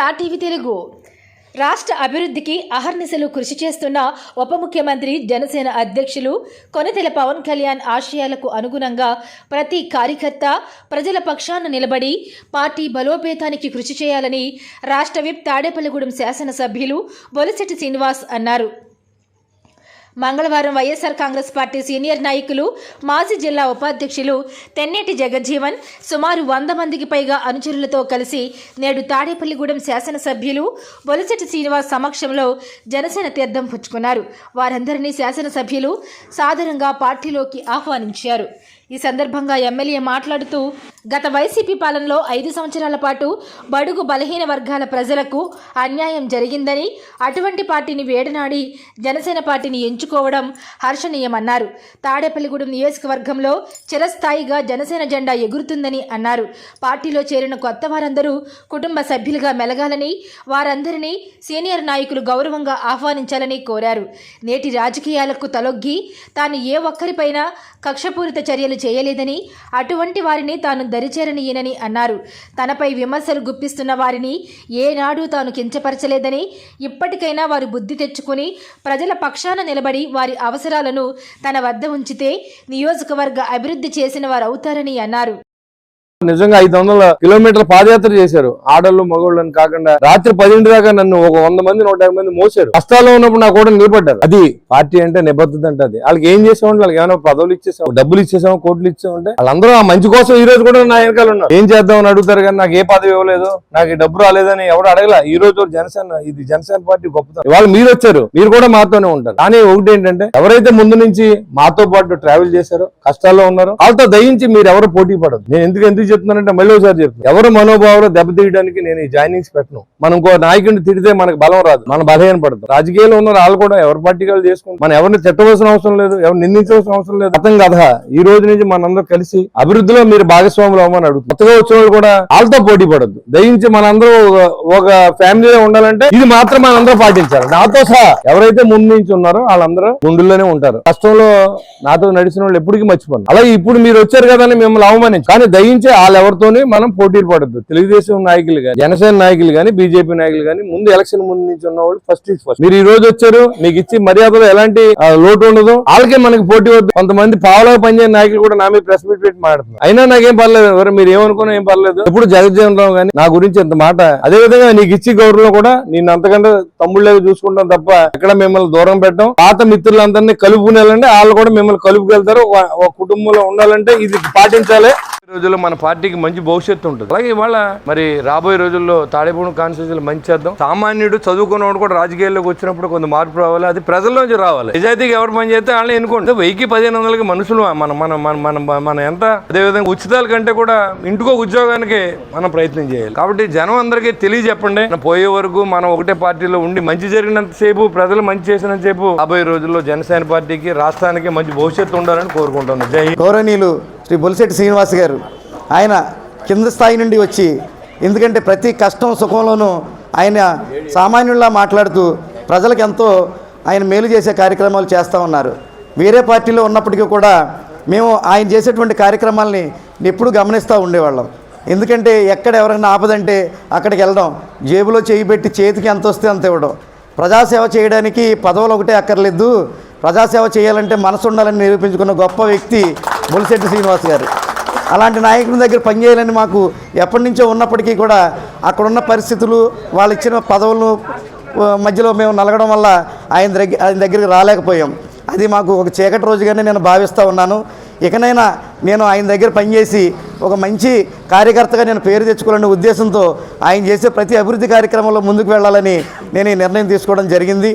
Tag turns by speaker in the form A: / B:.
A: Star TV Telugu. రాష్ట్ర అభివృద్ధికి అహర్నిశలు కృషి చేస్తున్న ఉప ముఖ్యమంత్రి జనసేన అధ్యక్షులు కొనతెల పవన్ కళ్యాణ్ ఆశయాలకు అనుగుణంగా ప్రతి కార్యకర్త ప్రజల పక్షాన నిలబడి పార్టీ బలోపేతానికి కృషి చేయాలని రాష్ట్ర విప్ తాడేపల్లిగూడెం శాసనసభ్యులు బొలిశెట్టి శ్రీనివాస్ అన్నారు. మంగళవారం వైఎస్ఆర్ కాంగ్రెస్ పార్టీ సీనియర్ నాయకులు మాజీ జిల్లా ఉపాధ్యక్షులు తెన్నేటి జగజ్జీవన్ సుమారు వంద మందికి పైగా అనుచరులతో కలిసి నేడు తాడేపల్లిగూడెం శాసనసభ్యులు బొలిసెట్టి శ్రీనివాస్ సమక్షంలో జనసేన తీర్థం పుచ్చుకున్నారు. వారందరినీ శాసనసభ్యులు సాధారణంగా పార్టీలోకి ఆహ్వానించారు. ఈ సందర్భంగా ఎమ్మెల్యే మాట్లాడుతూ గత వైసీపీ పాలనలో ఐదు సంవత్సరాల పాటు బడుగు బలహీన వర్గాల ప్రజలకు అన్యాయం జరిగిందని అటువంటి పార్టీని వేడనాడి జనసేన పార్టీని ఎంచుకోవడం హర్షణీయమన్నారు. తాడేపల్లిగూడెం నియోజకవర్గంలో చిరస్థాయిగా జనసేన జెండా ఎగురుతుందని అన్నారు. పార్టీలో చేరిన కొత్త వారందరూ కుటుంబ సభ్యులుగా మెలగాలని వారందరినీ సీనియర్ నాయకులు గౌరవంగా ఆహ్వానించాలని కోరారు. నేటి రాజకీయాలకు తలొగ్గి తాను ఏ ఒక్కరిపైనా కక్షపూరిత చర్యలు చేయలేదని అటువంటి వారిని తాను దరిచేరనీయనని అన్నారు. తనపై విమర్శలు గుప్పిస్తున్న వారిని ఏనాడు తాను కించపరచలేదని ఇప్పటికైనా వారు బుద్ధి తెచ్చుకుని ప్రజల పక్షాన నిలబడి వారి అవసరాలను తన వద్ద ఉంచితే నియోజకవర్గ అభివృద్ధి చేసిన వారు అవుతారని అన్నారు.
B: నిజంగా ఐదు వందల కిలోమీటర్ల పాదయాత్ర చేశారు. ఆడళ్ళు మగవాళ్ళని కాకుండా రాత్రి పదింటి దాకా నన్ను ఒక వంద మంది నూట యాభై మంది మోసారు కష్టాల్లో ఉన్నప్పుడు నా కూడా నిలబడ్డారు. అది పార్టీ అంటే నిబద్ధత అంటే అది. వాళ్ళకి ఏం చేసామంటే వాళ్ళకి ఏమైనా పదవులు ఇచ్చేసాం డబ్బులు ఇచ్చేసాం కోట్లు ఇచ్చామంటే వాళ్ళందరూ ఆ మంచి కోసం ఈ రోజు కూడా నా వెనకాల ఉన్నారు. ఏం చేద్దామని అడుగుతారు కానీ నాకు ఏ పదవి ఇవ్వలేదు. నాకు డబ్బు రాలేదని ఎవరు అడగల? ఈ రోజు జనసేన ఇది జనసేన పార్టీ గొప్పతనం. వాళ్ళు మీరు వచ్చారు. మీరు కూడా మాతోనే ఉంటారు. కానీ ఒకటి ఏంటంటే ఎవరైతే ముందు నుంచి మాతో పాటు ట్రావెల్ చేశారో కష్టాల్లో ఉన్నారో వాళ్ళతో దయించి మీరు ఎవరు పోటీ పడదు నేను ఎందుకు ఎందుకు చెప్తున్నానంటే మళ్ళీ ఒకసారి చెప్తాను ఎవరు మనోభావాలు దెబ్బతీయడానికి నేను ఈ జాయినింగ్స్ పెట్టను. మనం ఇంకో నాయకుడిని తిడితే మనకు బలం రాదు. మన బలహీన పడదు రాజకీయాల్లో ఉన్న వాళ్ళు కూడా ఎవరి పట్టికలు వాళ్ళు చేసుకుంటారు. మనం ఎవరిని తిట్టవలసిన అవసరం లేదు ఎవరు నిందించవలసిన అవసరం లేదు. అర్థం కదా? ఈ రోజు నుంచి మనందరం కలిసి అభివృద్ధిలో మీరు భాగస్వాములు అవ్వమని అడుగుతుంది కొత్తగా వచ్చిన వాళ్ళు కూడా వాళ్ళతో పోటీ పడద్దు. దయించి మనందరూ ఒక- ఒక ఫ్యామిలీలో ఉండాలంటే ఇది మాత్రం మనందరూ పాటించాలి. నాతో సహా ఎవరైతే ముందు నుంచి ఉన్నారో వాళ్ళందరూ ముందులోనే ఉంటారు. కష్టంలో నాతో నడిచిన వాళ్ళు ఎప్పటికీ మర్చిపోను. అలాగే ఇప్పుడు మీరు వచ్చారు కదా అని మిమ్మల్ని అవమానించు కానీ దయించే వాళ్ళు ఎవరితోని మనం పోటీలు పడద్దు. తెలుగుదేశం నాయకులు కానీ జనసేన నాయకులు కానీ బీజేపీ నాయకులు కానీ ముందు ఎలక్షన్ ముందు నుంచి ఉన్న వాళ్ళు ఫస్ట్ ఇస్ ఫస్ట్ మీరు ఈ రోజు వచ్చారు మీకు ఇచ్చి మర్యాదలో ఎలాంటి లోటు ఉండదు. వాళ్ళకే మనకి పోటీ వద్దు. కొంతమంది పావులో పనిచేయని నాయకులు కూడా నా మీద ప్రెస్ మీట్ పెట్టి మాట్లాడుతున్నారు. అయినా నాకేం పర్లేదు. ఎవరు మీరు ఏమనుకున్నా ఏం పర్లేదు. ఇప్పుడు జగజ్జీవన్ రావు కానీ నా గురించి ఇంత మాట అదే విధంగా నీకు ఇచ్చి గౌరవం కూడా నేను అంతకంటే తమ్ముళ్ళగా చూసుకుంటాం తప్ప ఎక్కడ మిమ్మల్ని దూరం పెట్టడం పాత మిత్రులందరినీ కలుపుకునేయాలంటే వాళ్ళు కూడా మిమ్మల్ని కలుపుకెళ్తారు. ఒక- ఒక కుటుంబంలో ఉండాలంటే ఇది పాటించాలి. రోజుల్లో మన పార్టీకి మంచి భవిష్యత్తు ఉంటుంది. అలాగే ఇవాళ మరి రాబోయే రోజుల్లో తాడేపూడి కాన్స్టిట్యూన్సీలో మంచి చేద్దాం. సామాన్యుడు చదువుకున్నవాడు కూడా రాజకీయాల్లోకి వచ్చినప్పుడు కొంత మార్పు రావాలి అది ప్రజల్లోంచి రావాలి. నిజాయితీగా ఎవరు పని చేస్తే వాళ్ళని ఎన్నుకోండి వెయ్యికి పదిహేను వందలకి మనుషులు మన మన మన మన మన ఎంత అదేవిధంగా ఉచితాల కంటే కూడా ఇంటికో ఉద్యోగానికి మనం ప్రయత్నం చేయాలి. కాబట్టి జనం అందరికీ తెలియజెప్పండి. పోయే వరకు మనం ఒకటే పార్టీలో ఉండి మంచి జరిగినంత సేపు ప్రజలు మంచి చేసినంత సేపు రాబోయే రోజుల్లో జనసేన పార్టీకి రాష్ట్రానికి మంచి భవిష్యత్తు ఉండాలని కోరుకుంటున్నాను. జై
C: గౌరవనీయులు శ్రీ బొలిశెట్టి శ్రీనివాస్ గారు. ఆయన కింద స్థాయి నుండి వచ్చి ఎందుకంటే ప్రతి కష్టం సుఖంలోనూ ఆయన సామాన్యుల్లా మాట్లాడుతూ ప్రజలకు ఎంతో ఆయన మేలు చేసే కార్యక్రమాలు చేస్తూ ఉన్నారు. వేరే పార్టీలో ఉన్నప్పటికీ కూడా మేము ఆయన చేసేటువంటి కార్యక్రమాలని ఎప్పుడూ గమనిస్తూ ఉండేవాళ్ళం. ఎందుకంటే ఎక్కడ ఎవరైనా ఆపదంటే అక్కడికి వెళ్ళడం జేబులో చేయి పెట్టి చేతికి ఎంత వస్తే అంత ఇవ్వడం. ప్రజాసేవ చేయడానికి పదవులు ఒకటే అక్కర్లేదు. ప్రజాసేవ చేయాలంటే మనసు ఉండాలని నిరూపించుకున్న గొప్ప వ్యక్తి బొలిశెట్టి శ్రీనివాస్ గారు. అలాంటి నాయకుల దగ్గర పనిచేయాలని మాకు ఎప్పటి నుంచో ఉన్నప్పటికీ కూడా అక్కడున్న పరిస్థితులు వాళ్ళు ఇచ్చిన పదవులను మధ్యలో మేము నలగడం వల్ల ఆయన దగ్గర ఆయన దగ్గరికి రాలేకపోయాం. అది మాకు ఒక చీకటి రోజుగానే నేను భావిస్తూ ఉన్నాను. ఇకనైనా నేను ఆయన దగ్గర పనిచేసి ఒక మంచి కార్యకర్తగా నేను పేరు తెచ్చుకోవాలనే ఉద్దేశంతో ఆయన చేసే ప్రతి అభివృద్ధి కార్యక్రమంలో ముందుకు వెళ్ళాలని నేను ఈ నిర్ణయం తీసుకోవడం జరిగింది.